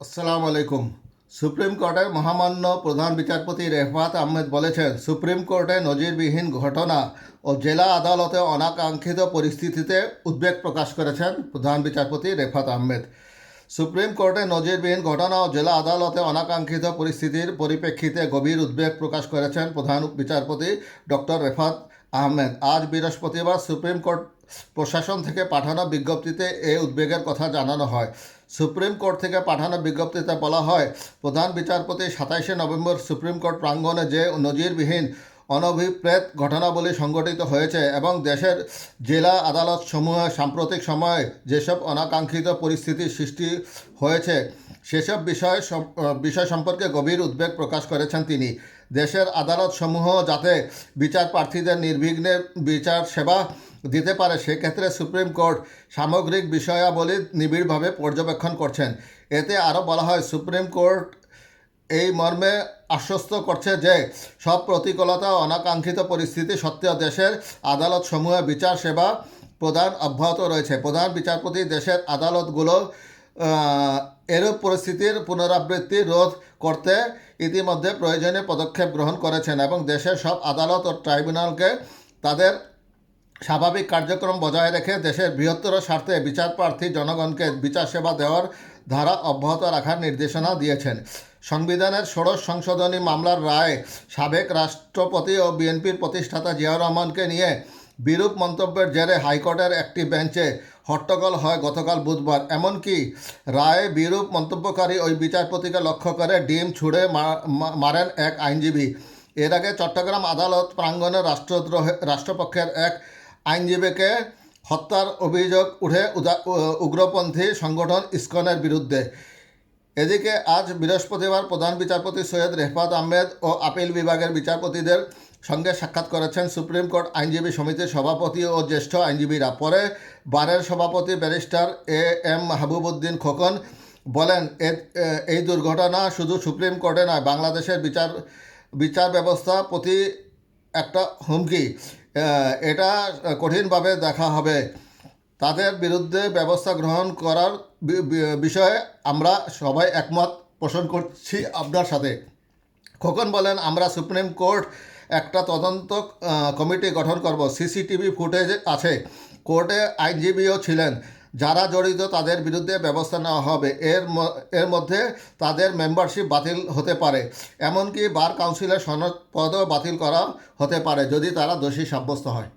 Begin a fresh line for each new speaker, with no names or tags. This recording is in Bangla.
আসসালামু আলাইকুম। সুপ্রিম কোর্টের মহামান্য প্রধান বিচারপতি রেফাত আহমেদ বলেছেন, সুপ্রিম কোর্টে নজিরবিহীন ঘটনা ও জেলা আদালতে অনাকাঙ্ক্ষিত পরিস্থিতিতে উদ্বেগ প্রকাশ করেছেন প্রধান বিচারপতি রেফাত আহমেদ। সুপ্রিম কোর্টে নজিরবিহীন ঘটনা ও জেলা আদালতে অনাকাঙ্ক্ষিত পরিস্থিতির পরিপ্রেক্ষিতে গভীর উদ্বেগ প্রকাশ করেছেন প্রধান বিচারপতি ডক্টর রেফাত আহমেদ, আজ বৃহস্পতিবার সুপ্রিম কোর্ট প্রশাসন থেকে পাঠানো বিজ্ঞপ্তিতে এই উদ্বেগের কথা জানানো হয়। সুপ্রিম কোর্ট থেকে পাঠানো বিজ্ঞপ্তিতে বলা হয়, প্রধান বিচারপতি সাতাইশে নভেম্বর সুপ্রিম কোর্ট প্রাঙ্গণে যে নজিরবিহীন অনভিপ্রেত ঘটনাবলী সংঘটিত হয়েছে এবং দেশের জেলা আদালত সমূহে সাম্প্রতিক সময়ে যেসব অনাকাঙ্ক্ষিত পরিস্থিতির সৃষ্টি হয়েছে, সেসব বিষয় বিষয় সম্পর্কে গভীর উদ্বেগ প্রকাশ করেছেন তিনি। দেশের আদালতসমূহ যাতে বিচার প্রার্থীদের নির্বিঘ্নে বিচার সেবা দিতে পারে, সেক্ষেত্রে সুপ্রিম কোর্ট সামগ্রিক বিষয়াবলী নিবিড়ভাবে পর্যবেক্ষণ করছেন। এতে আরও বলা হয়, সুপ্রিম কোর্ট এই মর্মে আশ্বস্ত করছে যে সব প্রতিকূলতা অনাকাঙ্ক্ষিত পরিস্থিতি সত্ত্বেও দেশের আদালতসমূহে বিচার সেবা প্রদান অব্যাহত রয়েছে। প্রধান বিচারপতি দেশের আদালতগুলো এরূপ পরিস্থিতির পুনরাবৃত্তি রোধ করতে ইতিমধ্যে প্রয়োজনীয় পদক্ষেপ গ্রহণ করেছেন এবং দেশের সব আদালত ও ট্রাইব্যুনালকে তাদের স্বাভাবিক কার্যক্রম বজায় রেখে দেশের বৃহত্তর স্বার্থে বিচার প্রার্থী জনগণকে বিচার সেবা দেওয়ার ধারা অব্যাহত রাখার নির্দেশনা দিয়েছেন। সংবিধানের ষোড়শ সংশোধনী মামলার রায় সাবেক রাষ্ট্রপতি ও বিএনপির প্রতিষ্ঠাতা জিয়াউর রহমানকে নিয়ে বিরূপ মন্তব্যের জেরে হাইকোর্টের একটি বেঞ্চে হট্টগোল হয় গতকাল বুধবার। এমনকি রায়ে বিরূপ মন্তব্যকারী ওই বিচারপতিকে লক্ষ্য করে ডিম ছুঁড়ে মারেন এক আইনজীবী। এর আগে চট্টগ্রাম আদালত প্রাঙ্গণে রাষ্ট্রদ্রোহ, রাষ্ট্রপক্ষের এক আইনজীবীকে হত্যার অভিযোগ উঠে উগ্রপন্থী সংগঠন ইসকনের বিরুদ্ধে। এদিকে আজ বৃহস্পতিবার প্রধান বিচারপতি সৈয়দ রেহপাত আহমেদ ও আপিল বিভাগের বিচারপতিদের সঙ্গে সাক্ষাৎ করেছেন সুপ্রিম কোর্ট আইনজীবী সমিতির সভাপতি ও জ্যেষ্ঠ আইনজীবীরা। পরে বারের সভাপতি barrister A M Mahbubuddin Khokon বলেন এই দুর্ঘটনা শুধু সুপ্রিম কোর্টে নয়, বাংলাদেশের বিচার বিচার ব্যবস্থা প্রতি একটা হুমকি। এটা কঠিনভাবে দেখা হবে। তাদের বিরুদ্ধে ব্যবস্থা গ্রহণ করার বিষয়ে আমরা সবাই একমত পোষণ করছি আপনার সাথে। খোকন বলেন, আমরা সুপ্রিম কোর্ট একটা তদন্ত কমিটি গঠন করব। সিসিটিভি ফুটেজ আছে। কোর্টে আইনজীবীও ছিলেন। যারা জড়িত তাদের বিরুদ্ধে ব্যবস্থা নেওয়া হবে। এর এর মধ্যে তাদের মেম্বারশিপ বাতিল হতে পারে। এমনকি বার কাউন্সিলের সনদ পদও বাতিল করা হতে পারে, যদি তারা দোষী সাব্যস্ত হয়।